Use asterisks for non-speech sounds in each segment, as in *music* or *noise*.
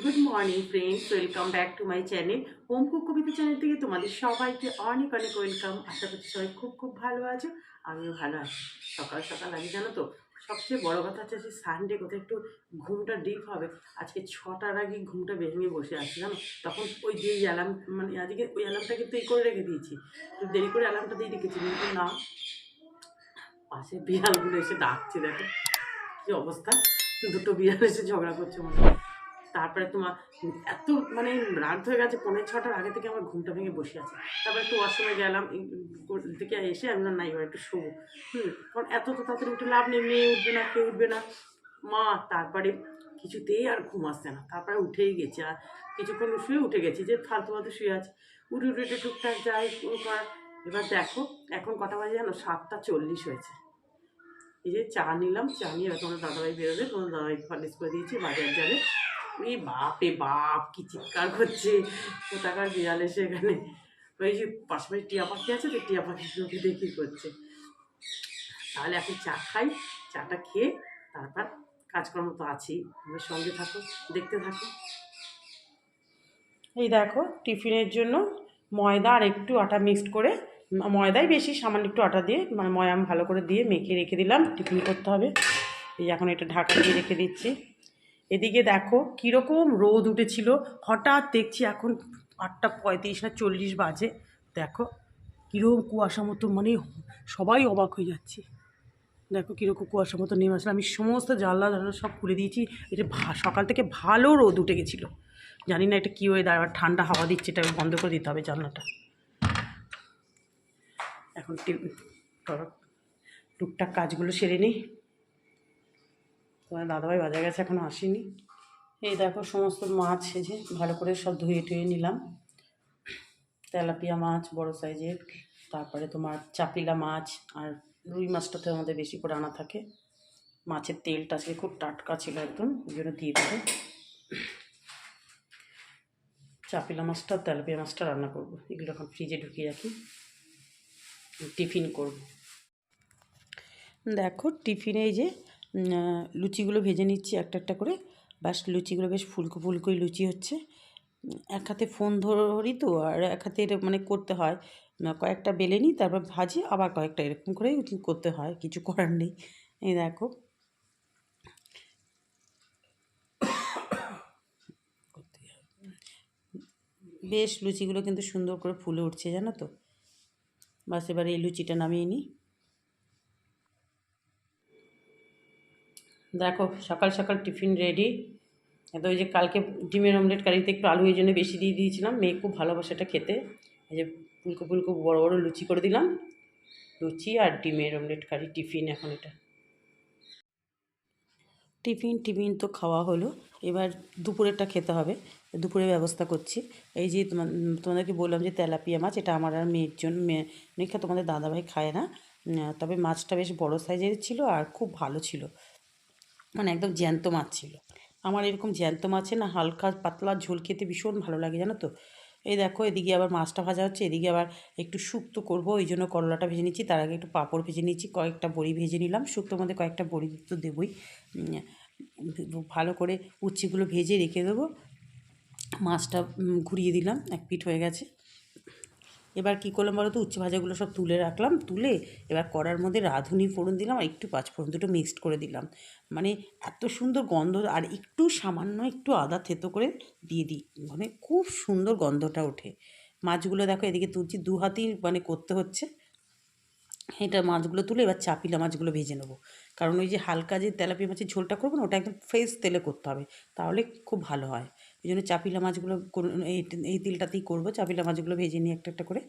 Good morning friends welcome back to my channel home cook Kabita channel থেকে তোমাদের সবাইকে অনেক অনেক ওয়েলকাম আশা করছি সবাই খুব খুব ভালো আছো, আমিও ভালো আছি। সকাল সকাল আগে জানো তো, সবচেয়ে বড় কথা হচ্ছে যে সানডে কোথায় একটু ঘুমটা ডিপ হবে। আজকে ছটার আগে ঘুমটা ভেঙে বসে আছি, জানো? তখন ওই যে অ্যালার্ম মানে আজকে ওই অ্যালার্মটা কিন্তু এই করে রেখে দিয়েছি। দেরি করে অ্যালার্মটা দিয়ে রেখেছি, কিন্তু না। পাশে বিড়ালগুলো এসে ডাকছে, দেখো কি অবস্থা? দুটো বিড়াল এসে ঝগড়া করছে মনে হয়। তারপরে তোমার এত মানে রাত হয়ে গেছে পনেরো ছটার আগে থেকে আমার ঘুমটা ভেঙে বসে আছে। তারপরে একটু ওয়াশরুমে গেলাম থেকে এসে আমি না, এবার একটু শোবো। হুম, কারণ এত তো তাড়াতাড়ি উঠে লাভ নেই, মেয়ে উঠবে না, কেউ উঠবে না। মা, তারপরে কিছুতেই আর ঘুম আসছে না। তারপরে উঠেই গেছে, আর কিছুক্ষণ শুয়ে উঠে গেছি যে ফালতু ফালতু শুয়ে আছে। উঠে উঠে উঠে টুকটাক যাই কর। এবার দেখো, এখন কটা বাজে জানো, সাতটা চল্লিশ হয়েছে। এই যে চা নিলাম, চা নিয়ে তোমার দাদাভাই বেরোবে তোমার দাদাভাই ফার্নিশ করে দিয়েছি, বাজার যাবে। এই বাপে বাপ, কি চিৎকার করছে। কোথাকার বিড়াল এসে এখানে? ওই যে পাশাপাশি টিয়া পাখি আছে তো, টিয়া পাখিগুলোকে দেখি করছে? তাহলে এখন চা খাই, চাটা খেয়ে তারপর কাজকর্ম তো আছেই। আমার সঙ্গে থাকো, দেখতে থাকো। এই দেখো, টিফিনের জন্য ময়দা আর একটু আটা মিক্সড করে ময়দাই বেশি, সামান্য একটু আটা দিয়ে মানে ময়াম ভালো করে দিয়ে মেখে রেখে দিলাম। টিফিন করতে হবে। এই এখন এটা ঢাকা দিয়ে রেখে দিচ্ছি। এদিকে দেখো কীরকম রোদ উঠেছিল। হঠাৎ দেখছি এখন আটটা পঁয়ত্রিশ না চল্লিশ বাজে। দেখো কীরকম কুয়াশা মতো মানে সবাই অবাক হয়ে যাচ্ছে। দেখো কীরকম কুয়াশা মতো নেমে আসলে। আমি সমস্ত জানলা জানলা সব খুলে দিয়েছি। এটা সকাল থেকে ভালো রোদ উঠে গেছিল। জানি না এটা কী হয়ে দাঁড়াবে ঠান্ডা হাওয়া দিচ্ছে, এটা বন্ধ করে দিতে হবে জানলাটা। এখন টুকটাক কাজগুলো সেরে নিই। তোমার দাদাভাই বাজার গেছে এখনও আসেনি। এই দেখো সমস্ত মাছ সেজে ভালো করে সব ধুয়ে টুয়ে নিলাম। তেলাপিয়া মাছ, বড় সাইজের, তারপরে তোমার চাপিলা মাছ আর রুই মাছটাতে আমাদের বেশি করে আনা থাকে। মাছের তেলটা আজকে খুব টাটকা ছিল একদম, ওই জন্য দিয়ে দেবো। চাপিলা মাছটা, তেলাপিয়া মাছটা রান্না করব। এগুলো এখন ফ্রিজে ঢুকিয়ে রাখি। টিফিন করব। দেখো, টিফিনে এই যে লুচিগুলো ভেজে নিচ্ছি একটা একটা করে। ব্যাস লুচিগুলো বেশ ফুলকো ফুলকোই লুচি হচ্ছে। এক হাতে ফোন ধরি তো, আর এক হাতে মানে করতে হয়। কয়েকটা বেলে নিই, তারপর ভাজি, আবার কয়েকটা এরকম করেই করতে হয়, কিছু করার নেই। এই দেখো। বেশ লুচিগুলো কিন্তু সুন্দর করে ফুলে উঠছে, জানো তো? বাস এবার এই লুচিটা নামিয়ে নিই। দেখো, সকাল সকাল টিফিন রেডি এত ওই যে কালকে ডিমের অমলেট কারিতে একটু আলু এই জন্য বেশি দিয়ে দিয়েছিলাম। মেয়ে খুব ভালোবাসে এটা খেতে। এই যে ফুলকো ফুলকো বড় বড় লুচি করে দিলাম। লুচি আর ডিমের অমলেট কারি টিফিন এখন এটা। টিফিন টিফিন তো খাওয়া হলো। এবার দুপুরেরটা খেতে হবে। দুপুরের ব্যবস্থা করছি। এই যে তোমাদেরকে বললাম যে তেলাপিয়া মাছ, এটা আমার আর মেয়ের জন্য। মেয়ে তোমাদের দাদাভাই খায় না। তবে মাছটা বেশ বড় সাইজের ছিল আর খুব ভালো ছিল। মানে একদম জ্যান্ত মাছ ছিল। আমার এরকম জ্যান্ত মাছে না হালকা পাতলা ঝোল খেতে ভীষণ ভালো লাগে, জানো তো? এই দেখো, এদিকে আবার মাছটা ভাজা হচ্ছে, এদিকে আবার একটু শুক্তো করব, ওই জন্য করলাটা ভেজে নিচ্ছি। তার আগে একটু পাঁপড় ভেজে নিচ্ছি, কয়েকটা বড়ি ভেজে নিলাম। শুক্তোর মধ্যে কয়েকটা বড়ি তো দেবই। ভালো করে উচ্ছিগুলো ভেজে রেখে দেবো। মাছটা ঘুরিয়ে দিলাম, এক পিঠ হয়ে গেছে। এবার কী করলাম বলো তো? উচ্ছে ভাজাগুলো সব তুলে রাখলাম, তুলে এবার কড়ার মধ্যে রাঁধুনি ফোড়ন দিলাম আর একটু পাঁচ ফোড়ন দুটো মিক্সড করে দিলাম। মানে এত সুন্দর গন্ধ, আর একটু সামান্য একটু আদা থেতো করে দিয়ে দিই মানে খুব সুন্দর গন্ধটা ওঠে। মাছগুলো দেখো এদিকে তুলছি, দু হাতেই মানে করতে হচ্ছে। এটা মাছগুলো তুলে এবার চাপিলা মাছগুলো ভেজে নেব। কারণ ওই যে হালকা যে তেলাপিয়া মাছের ঝোলটা করব না, ওটা একদম ফ্রেশ তেলে করতে হবে, তাহলে খুব ভালো হয়। এই জন্য চাপিলা মাছগুলো এই তেলটাতেই করব। চাপিলা মাছগুলো ভেজে নিই একটা একটা করে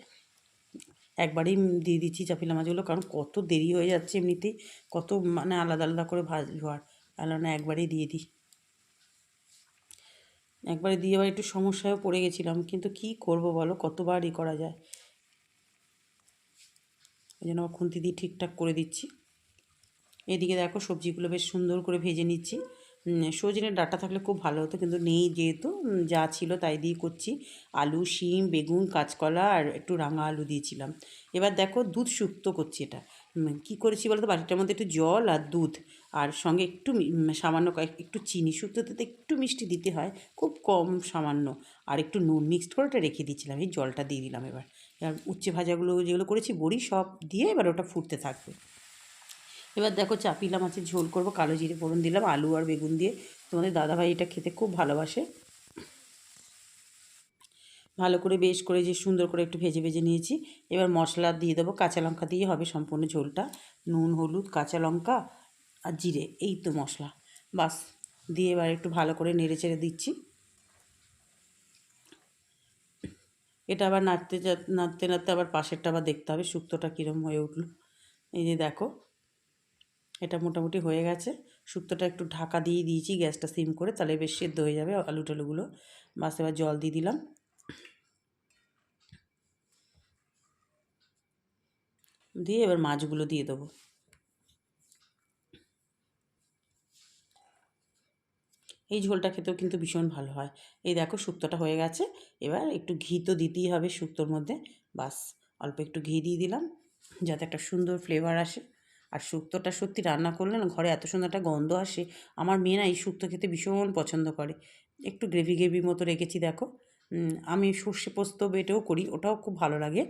একবারেই দিয়ে দিচ্ছি চাপিলা মাছগুলো। কারণ কত দেরি হয়ে যাচ্ছে এমনিতেই কত মানে আলাদা আলাদা করে ভাজবো আর আলাদা একবারেই দিয়ে দিই। একবারে দিয়ে আবার একটু সমস্যায়ও পড়ে গেছিলাম, কিন্তু কি করব বলো? কতবার ই করা যায়? ওই জন্য খুন্তি দিয়ে ঠিকঠাক করে দিচ্ছি। এদিকে দেখো সবজিগুলো বেশ সুন্দর করে ভেজে নিচ্ছি। সজনের ডাটা থাকলে খুব ভালো হতো, কিন্তু নেই যেহেতু। যা ছিল তাই দিয়ে করছি। আলু, শিম, বেগুন, কাঁচকলা আর একটু রাঙা আলু দিয়েছিলাম। এবার দেখো দুধ শুক্তো করছি এটা। কী করেছি বলতো? বাটিটার মধ্যে একটু জল আর দুধ আর সঙ্গে একটু সামান্য একটু চিনি। শুক্তোতে একটু মিষ্টি দিতে হয়, খুব কম সামান্য। আর একটু নুন মিক্সড করে ওটা রেখে দিয়েছিলাম। এই জলটা দিয়ে দিলাম এবার। এবার উচ্ছে ভাজাগুলো যেগুলো করেছি, বড়ি সব দিয়ে এবার ওটা ফুটতে থাকবে। এবার দেখো চাপিলা মাছের ঝোল করব, কালো জিরে ফোড়ন দিলাম, আলু আর বেগুন দিয়ে। তোমাদের দাদাভাই এটা খেতে খুব ভালোবাসে। ভালো করে বেশ করে যে সুন্দর করে একটু ভেজে ভেজে নিয়েছি। এবার মশলা দিয়ে দেবো, কাঁচা লঙ্কা দিয়ে হবে সম্পূর্ণ ঝোলটা। নুন, হলুদ, কাঁচা লঙ্কা আর জিরে, এই তো মশলা। বাস, দিয়ে এবার একটু ভালো করে নেড়ে চেড়ে দিচ্ছি। এটা আবার নাড়তে নাড়তে নাড়তে আবার পাশেরটা আবার দেখতে হবে, শুক্তোটা কীরকম হয়ে উঠল। এই যে দেখো এটা মোটামুটি হয়ে গেছে। শুক্তোটা একটু ঢাকা দিয়ে দিয়েছি, গ্যাসটা সিম করে, তাহলে বেশ সেদ্ধ হয়ে যাবে আলু টালুগুলো বাস এবার জল দিয়ে দিলাম। দিয়ে এবার মাছগুলো দিয়ে দেবো। এই ঝোলটা খেতেও কিন্তু ভীষণ ভালো হয়। এই দেখো শুক্তোটা হয়ে গেছে। এবার একটু ঘি তো দিতেই হবে শুক্তোর মধ্যে। বাস অল্প একটু ঘি দিয়ে দিলাম, যাতে একটা সুন্দর ফ্লেভার আসে। আর শুক্তটা সত্যি রান্না করলে না ঘরে এত সুন্দর একটা গন্ধ আসে, আমার মেয়ে না এই শুক্তো খেতে ভীষণ পছন্দ করে। একটু গ্রেভি গ্রেভি মতো রেখেছি, দেখো। আমি সর্ষে পোস্ত বেটেও করি, ওটাও খুব ভালো লাগে।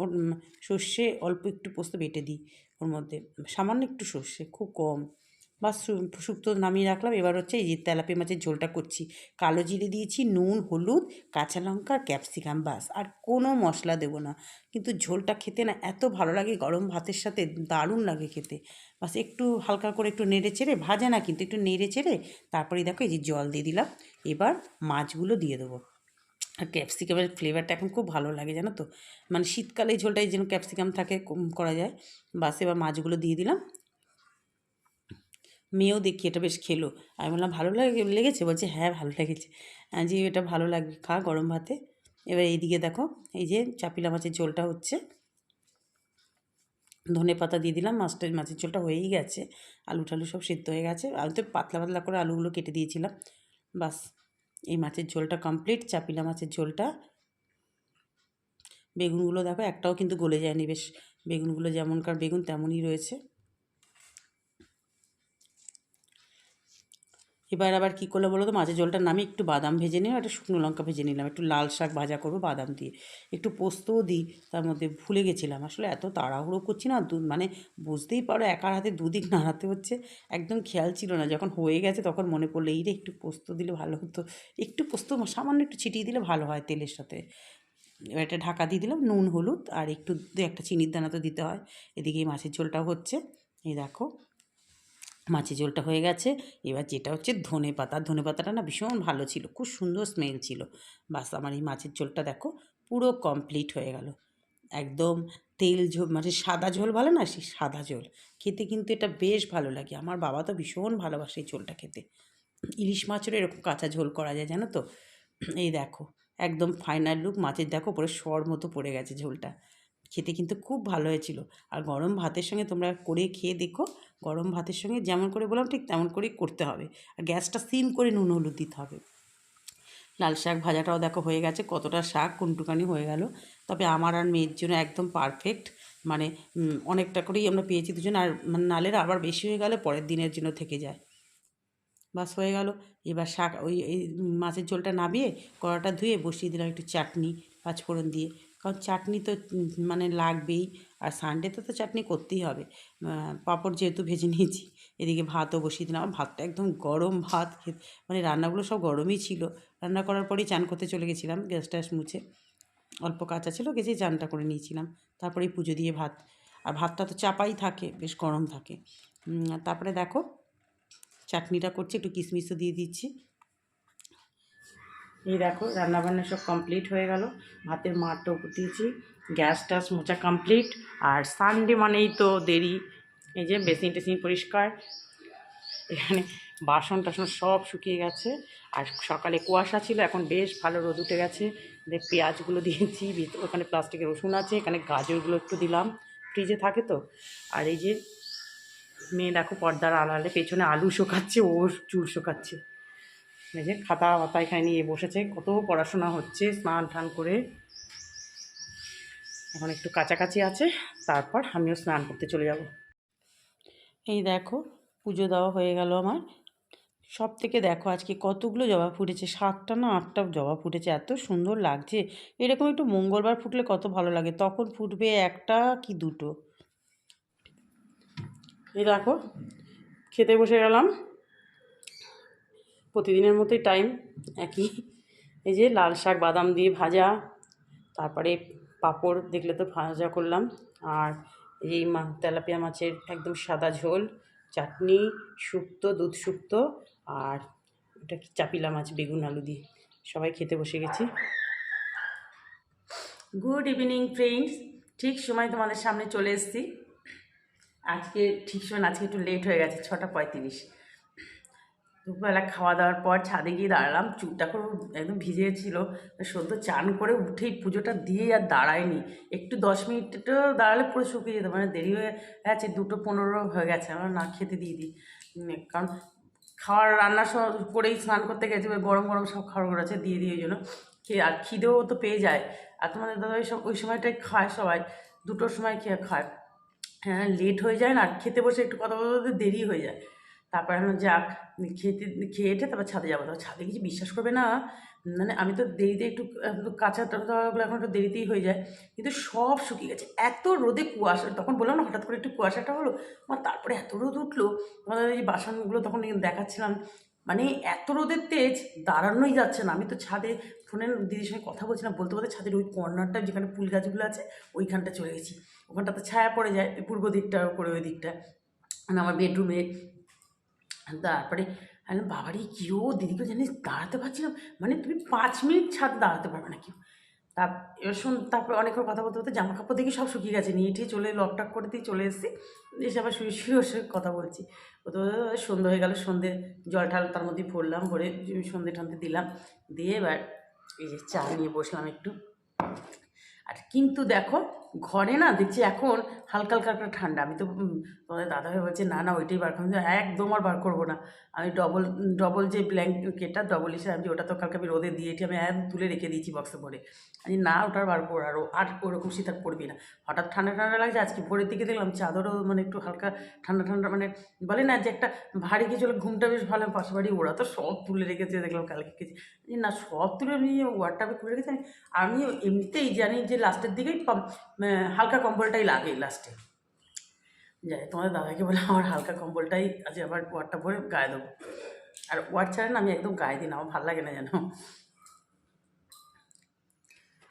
ওর সর্ষে অল্প একটু পোস্ত বেটে দিই ওর মধ্যে। সামান্য একটু সর্ষে, খুব কম। বা শুক্তো নামিয়ে রাখলাম। এবার হচ্ছে এই যে তেলাপিয়া মাছের ঝোলটা করছি। কালো জিরে দিয়েছি, নুন, হলুদ, কাঁচা লঙ্কা, ক্যাপসিকাম বাস। আর কোনো মশলা দেবো না। কিন্তু ঝোলটা খেতে না এত ভালো লাগে, গরম ভাতের সাথে দারুণ লাগে খেতে। বাস একটু হালকা করে একটু নেড়ে চেড়ে, ভাজা না কিন্তু একটু নেড়ে চেড়ে তারপরে দেখো এই যে জল দিয়ে দিলাম। এবার মাছগুলো দিয়ে দেবো। আর ক্যাপসিকামের ফ্লেভারটা এখন খুব ভালো লাগে, জানো তো? মানে শীতকালে ঝোলটাই যেন ক্যাপসিকাম থাকে করা যায়। বাস এবার মাছগুলো দিয়ে দিলাম। মেয়েও দেখি এটা বেশ খেলো। আমি বললাম, ভালো লাগে লেগেছে? বলছে হ্যাঁ ভালো লেগেছে। যে এটা ভালো লাগবে, খা গরম ভাতে। এবার এইদিকে দেখো, এই যে চাপিলা মাছের ঝোলটা হচ্ছে। ধনে পাতা দিয়ে দিলাম, মাছটা, মাছের ঝোলটা হয়েই গেছে। আলু টালু সব সিদ্ধ হয়ে গেছে। আমি তো পাতলা পাতলা করে আলুগুলো কেটে দিয়েছিলাম। বাস, এই মাছের ঝোলটা কমপ্লিট, চাপিলা মাছের ঝোলটা। বেগুনগুলো দেখো, একটাও কিন্তু গলে যায়নি, বেশ। বেগুনগুলো যেমনকার বেগুন, তেমনই রয়েছে। এবার আবার কী করল বলো তো? মাছের জলটা নামিয়ে একটু বাদাম ভেজে নিলাম, একটা শুকনো লঙ্কা ভেজে নিলাম, একটু লাল শাক ভাজা করব বাদাম দিয়ে। একটু পোস্তও দিই, তার মধ্যে ভুলে গেছিলাম। আসলে এত তাড়াহুড়ো করছি না, দু মানে বুঝতেই পারো একার হাতে দুদিক নাড়াতে হচ্ছে, একদম খেয়াল ছিল না। যখন হয়ে গেছে তখন মনে পড়ল, এই রে, একটু পোস্ত দিলে ভালো হতো। একটু পোস্ত, সামান্য একটু ছিটিয়ে দিলে ভালো হয় তেলের সাথে। এবার একটা ঢাকা দিয়ে দিলাম, নুন, হলুদ, আর একটু একটা চিনির দানা তো দিতে হয়। এদিকে মাছের ঝোলটাও হচ্ছে। এই দেখো মাছের ঝোলটা হয়ে গেছে। এবার যেটা হচ্ছে ধনে পাতা। ধনে পাতাটা না ভীষণ ভালো ছিল, খুব সুন্দর স্মেল ছিল। বাস আমার এই মাছের ঝোলটা দেখো পুরো কমপ্লিট হয়ে গেল। একদম তেল ঝোল মানে সাদা ঝোল ভালো না, সেই সাদা ঝোল। খেতে কিন্তু এটা বেশ ভালো লাগে। আমার বাবা তো ভীষণ ভালোবাসে এই ঝোলটা খেতে। ইলিশ মাছেরও এরকম কাঁচা ঝোল করা যায়, জানো তো? এই দেখো, একদম ফাইনাল লুক মাছের দেখো পরে সর মতো পড়ে গেছে ঝোলটা। খেতে কিন্তু খুব ভালো হয়েছিল। আর গরম ভাতের সঙ্গে তোমরা করে খেয়ে দেখো, গরম ভাতের সঙ্গে যেমন করে বললাম ঠিক তেমন করেই করতে হবে। আর গ্যাসটা সিম করে নুন হলুদ দিতে হবে। লাল শাক ভাজাটাও দেখো হয়ে গেছে, কতটা শাক কুনটুকানি হয়ে গেল। তবে আমার আর মেয়ের জন্য একদম পারফেক্ট মানে অনেকটা করেই আমরা পেয়েছি দুজন। আর মানে নালের আবার বেশি হয়ে গেলে পরের দিনের জন্য থেকে যায়। বাস হয়ে গেল। এবার শাক ওই, এই মাছের ঝোলটা নাবিয়ে কড়াটা ধুয়ে বসিয়ে দিলাম একটু চাটনি, পাঁচফোড়ন দিয়ে। কারণ চাটনি তো মানে লাগবেই। আর সানডেতে তো চাটনি করতেই হবে। পাঁপড় যেহেতু ভেজে নিয়েছি, এদিকে ভাতও বসিয়ে দিলাম। ভাতটা একদম গরম ভাত মানে রান্নাগুলো সব গরমই ছিল। রান্না করার পরেই চান করতে চলে গেছিলাম, গ্যাস ট্যাস মুছে। অল্প কাঁচা ছিল গেছি চানটা করে নিয়েছিলাম। তারপরে পুজো দিয়ে ভাত। আর ভাতটা তো চাপাই থাকে, বেশ গরম থাকে। তারপরে দেখো, চাটনিটা করছি, একটু কিশমিশও দিয়ে দিচ্ছি। এই দেখো, রান্নাবান্না সব কমপ্লিট হয়ে গেল। ভাতের মাঠটা উপর দিয়েছি গ্যাস ট্যাস মোচা কমপ্লিট আর সানডে মানেই তো দেরি। এই যে বেসিন টেসিন পরিষ্কার, এখানে বাসন টাসন সব শুকিয়ে গেছে। আর সকালে কুয়াশা ছিল, এখন বেশ ভালো রোদ উঠে গেছে। পেঁয়াজগুলো দিয়েছি ওখানে প্লাস্টিকের রসুন আছে, এখানে গাজরগুলো একটু দিলাম। ফ্রিজে থাকে তো। আর এই যে মেয়ে দেখো পর্দার আড়ালে, পেছনে আলু শোকাচ্ছে, ও চুল শোকাচ্ছে। এই যে খাতা পাতা এখানে নিয়ে বসেছে, কত পড়াশোনা হচ্ছে, স্নান টান করে। এখন একটু কাছাকাছি আছে, তারপর আমিও স্নান করতে চলে যাব। এই দেখো, পুজো দেওয়া হয়ে গেল আমার। সব থেকে দেখো আজকে কতগুলো জবা ফুটেছে, সাতটা না আটটা জবা ফুটেছে, এত সুন্দর লাগছে। এরকম একটু মঙ্গলবার ফুটলে কত ভালো লাগে, তখন ফুটবে একটা কি দুটো? এই দেখো, খেতে বসে গেলাম। প্রতিদিনের মতোই টাইম একই। এই যে লাল শাক, বাদাম দিয়ে ভাজা, তারপরে পাঁপড় দেখলে তো ভাজা করলাম। আর এই মা, তেলাপিয়া মাছের একদম সাদা ঝোল, চাটনি শুক্তো দুধ শুক্তো আর ওটা কি চাপিলা মাছ, বেগুন, আলু দিয়ে। সবাই খেতে বসে গেছি। গুড ইভিনিং ফ্রেন্ডস ঠিক সময় তোমাদের সামনে চলে এসেছি। আজকে ঠিক সময় আজকে একটু লেট হয়ে গেছে, ছটা পঁয়ত্রিশ। দুপুরবেলা খাওয়া দাওয়ার পর ছাদে গিয়ে দাঁড়ালাম, চুলটা করে একদম ভিজেছিল সদ্য চান করে উঠেই পুজোটা দিয়ে আর দাঁড়ায়নি। একটু দশ মিনিটও দাঁড়ালে পুরো শুকিয়ে যেত মানে দেরি হয়ে গেছে, দুটো পনেরো হয়ে গেছে, আমরা না খেতে দিয়ে দিই। কারণ খাওয়ার রান্না সব করেই স্নান করতে গেছে গরম গরম সব খাবার আছে, দিয়ে দিই ওই জন্য। খেয়ে আর খিদেও তো পেয়ে যায়। আর তোমাদের দাদা ওই সব, ওই সময়টাই খায় সবাই, দুটোর সময় খেয়ে খায়? হ্যাঁ লেট হয়ে যায় না খেতে বসে একটু কথা বলতে দেরি হয়ে যায়। তারপর আমি যাক, খেতে, খেয়ে এটে তারপর ছাদে যাব। তারপর ছাদে কিছু বিশ্বাস করবে না মানে আমি তো দেরিতে একটু কাঁচা টাচাগুলো এখন একটু দেরিতেই হয়ে যায়, কিন্তু সব শুকিয়ে গেছে। এত রোদে কুয়াশা, তখন বললাম না, হঠাৎ করে একটু কুয়াশাটা হলো, আমার তারপরে এত রোদ উঠল তোমাদের এই বাসনগুলো তখন দেখাচ্ছিলাম। মানে এত রোদের তেজ, দাঁড়ানোই যাচ্ছে না। আমি তো ছাদে, ফোনে দিদির সঙ্গে কথা বলছিলাম, বলতে বলতে ছাদের ওই কর্নারটা যেখানে ফুল গাছগুলো আছে, ওইখানটা চলে গেছি। ওখানটাতে ছায়া পড়ে যায়, পূর্ব দিকটা করে ওই দিকটা। মানে আমার বেডরুমে তারপরে আমি বাবারে কেউ দিদিকে জানিস দাঁড়াতে পারছিলাম? মানে তুমি পাঁচ মিনিট ছাদ দাঁড়াতে পারবে না কেউ তা এবার শোন, তারপরে অনেকক্ষণ কথা বলতে বলতে জামা কাপড় দেখি সব শুকিয়ে গেছে। নিয়ে ঠিয়ে চলে লকটাক করে দিয়ে চলে এসেছি। এসে আবার শুয়ে শুয়ে ওর সঙ্গে কথা বলছি। ও তো সন্ধে হয়ে গেল, সন্ধে জল ঠাল তার মধ্যেই ভরলাম, ভরে সন্ধে টন্ধে দিলাম। দিয়ে এবার এই যে চা নিয়ে বসলাম একটু। আর কিন্তু দেখো ঘরে না দেখছি এখন হালকা হালকা একটা ঠান্ডা। আমি তো তোমাদের দাদা ভাই বলছে, না না, ওইটাই বার করব। একদম আর বার করব না। আমি ডবল ডবল যে ব্ল্যাঙ্কেটটা ডবল হিসেবে আমি ওটা তো কালকে আমি রোদে দিয়েছি আমি একদম তুলে রেখে দিয়েছি বক্সে ভরে। আমি না ওটার বার করব আরও আর ওরকম শীত আর পড়বি না। হঠাৎ ঠান্ডা ঠান্ডা লাগছে, আজকে ভোরের দিকে দেখলাম চাদরও মানে একটু হালকা ঠান্ডা ঠান্ডা মানে বলে না যে একটা ভারী কিছু ঘুমটা বেশ ভালো পাশে বাড়ি ওরা তো সব তুলে রেখেছে, দেখলাম কালকে কিছু। না, সব তুলে নিয়ে ওয়ারটাবে খুলে রেখেছে। আমি এমনিতেই জানি যে লাস্টের দিকেই হালকা কম্বলটাই লাগে লাস্টে যাই তোমাদের দাদাকে বলে আমার হালকা কম্বলটাই আজ আবার ওয়ারটা পরে গায়ে দেবো আর ওয়ার ছাড়া না, আমি একদম গায়ে দিই না, আমার ভালো লাগে না জানো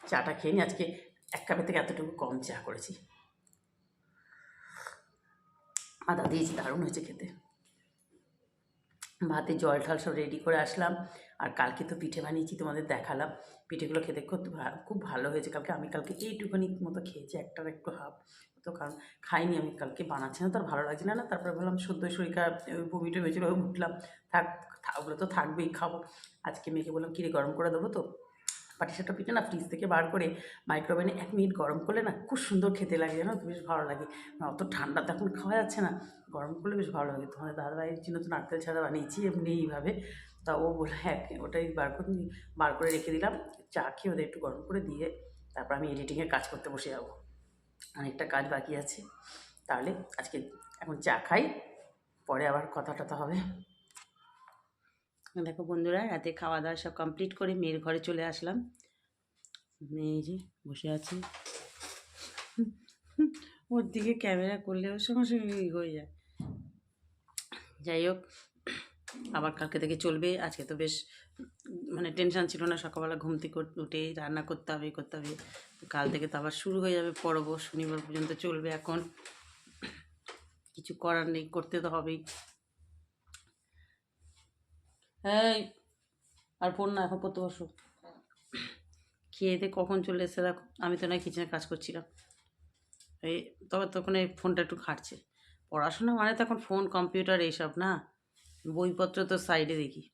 চাটা খেয়ে নি আজকে এক কাপের থেকে এতটুকু কম চা করেছি। আদা দিয়েছি দারুণ হয়েছে খেতে। ভাতে জল ঠাল সব রেডি করে আসলাম, আর কালকে তো পিঠে বানিয়েছি, তোমাদের দেখালাম। পিঠেগুলো খেতে খুব খুব ভালো হয়েছে। কালকে আমি কালকে এইটুখানি মতো খেয়েছি, একটার একটু হাফ। তো কারণ খাইনি আমি, কালকে বানাচ্ছি না তার ভালো লাগছে না না, তারপরে বললাম সদ্য খারাপ ওই বমিটা হয়েছিল উঠলাম। থাক ওগুলো তো থাকবেই, খাব। আজকে মেয়েকে বললাম কিরে গরম করে দেবো তো? পাটিসাপটা পিঠে না ফ্রিজ থেকে বার করে মাইক্রোওভেনে এক মিনিট গরম করলে না খুব সুন্দর খেতে লাগে, জানো তো? বেশ ভালো লাগে। মানে অত ঠান্ডা তো এখন খাওয়া যাচ্ছে না। গরম করলে বেশ ভালো লাগে। তোমাদের দাদাভাইয়ের জন্য তো নারকেল ছাড়া বানিয়েছি এমনি এইভাবে। তা ও বলে হ্যাঁ ওটাই বার করে বার করে রেখে দিলাম, চা খেয়ে ওদের একটু গরম করে দিয়ে তারপর আমি এডিটিংয়ের কাজ করতে বসে যাব। অনেকটা কাজ বাকি আছে। তাহলে আজকে এখন চা খাই, পরে আবার কথা টথা হবে। দেখো বন্ধুরা, রাতে খাওয়া দাওয়া সব কমপ্লিট করে মেয়ের ঘরে চলে আসলাম। মেয়ে যে বসে আছে। ওর দিকে ক্যামেরা করলে ওর সঙ্গে সঙ্গে হয়ে যায়। যাই হোক আবার কালকে থেকে চলবে। আজকে তো বেশ মানে টেনশন ছিল না, সকালবেলা ঘুম থেকে উঠে রান্না করতে হবে করতে হবে। কাল থেকে তো আবার শুরু হয়ে যাবে, পরব, শনিবার পর্যন্ত চলবে এখন। কিছু করার নেই, করতে তো হবেই। হ্যাঁ আর ফোন না, এখন পড়তে বসো। খেয়ে কখন চলে এসে দেখো, আমি তো নয় কিচেনে কাজ করছিলাম। এই, তবে তখন এই ফোনটা একটু খাটছে। পড়াশোনা মানে তো এখন ফোন কম্পিউটার এইসব না। বইপত্র তো সাইডে দেখি।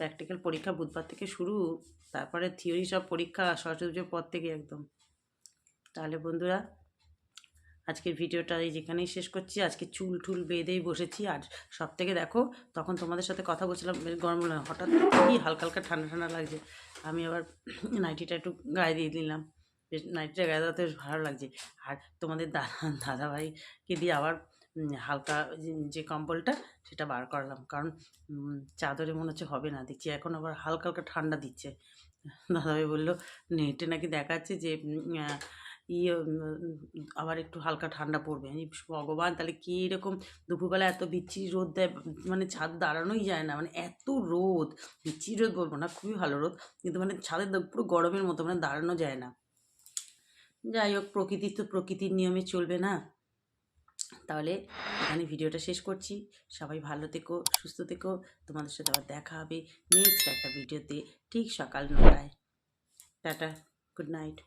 প্র্যাকটিক্যাল পরীক্ষা বুধবার থেকে শুরু, তারপরে থিওরি সব পরীক্ষা, সরস্বতী পুজোর পর থেকে একদম। তাহলে বন্ধুরা, আজকের ভিডিওটা এই যেখানেই শেষ করছি। আজকে চুল টুল বেঁধেই বসেছি। আর সব থেকে দেখো, তখন তোমাদের সাথে কথা বলছিলাম গরম হঠাৎ কি হালকা হালকা ঠান্ডা ঠান্ডা লাগছে। আমি আবার *clears throat* নাইটিটা একটু গায়ে দিয়ে দিলাম। নাইটটা গায়ে দেওয়াতে বেশ ভালো লাগছে। আর তোমাদের দাদা দাদাভাইকে দিয়ে আবার হালকা যে- কম্বলটা সেটা বার করলাম। কারণ চাদরে মনে হচ্ছে হবে না। দেখছি এখন আবার হালকা হালকা ঠান্ডা দিচ্ছে। দাদাভাই বলল, নেটে নাকি দেখাচ্ছে যে ইয়ে আবার একটু হালকা ঠান্ডা পড়বে। ভগবান, তাহলে কী এরকম দুপুরবেলা এত বিচ্ছিরি রোদ দেয়? মানে ছাদ দাঁড়ানোই যায় না। মানে এত রোদ। বিচ্ছিরি রোদ বলব না, খুবই ভালো রোদ। কিন্তু মানে ছাদের পুরো গরমের মতো মানে দাঁড়ানো যায় না। যাই হোক, প্রকৃতি তো প্রকৃতির নিয়মে চলবে না। তাহলে এখানে ভিডিওটা শেষ করছি। সবাই ভালো থেকো, সুস্থ থেকো। তোমাদের সাথে আবার দেখা হবে নেক্সট একটা ভিডিওতে ঠিক সকাল নটায়। Tata good night